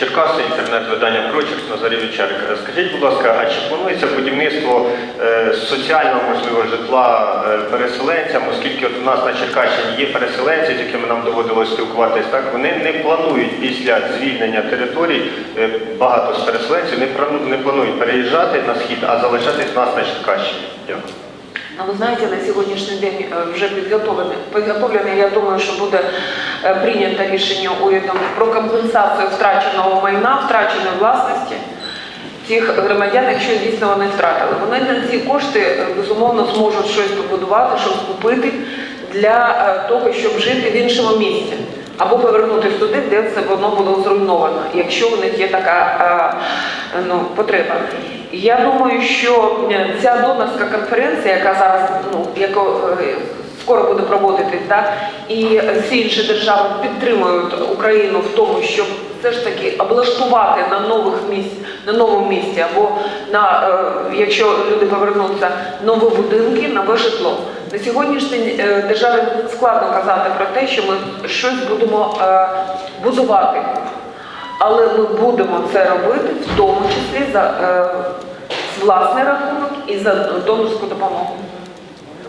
Черкаси, інтернет-видання Прочерк, Назарій Вівчарик. Скажіть, будь ласка, а чи планується будівництво е, соціального можливо житла е, переселенцям, оскільки от у нас на Черкащині є переселенці, з якими нам доводилось спілкуватись, так вони не планують після звільнення територій, е, багато з переселенців не планують переїжджати на схід, а залишатись у нас на Черкащині. Дякую. Ну, ви знаєте, на сьогоднішній день вже підготовлений, підготовлений, я думаю, що буде е, прийнято рішення урядом про компенсацію втраченого майна, втраченої власності тих громадян, якщо дійсно вони втратили. Вони на ці кошти е, безумовно зможуть щось побудувати, щось купити для того, щоб жити в іншому місці. Або повернутися туди, де це воно було зруйновано, якщо у них є така ну, потреба. Я думаю, що е, ця донорська конференція, яка зараз ну, яка, е, скоро буде проводитись, да, і всі інші держави підтримують Україну в тому, щоб все ж таки облаштувати на нових місць, на новому місці, або на е, якщо люди повернуться, нові будинки, нове житло. На сьогоднішній е, державі складно казати про те, що ми щось будемо будувати. Але ми будемо це робити в тому числі за е, власний рахунок і за донорську допомогу.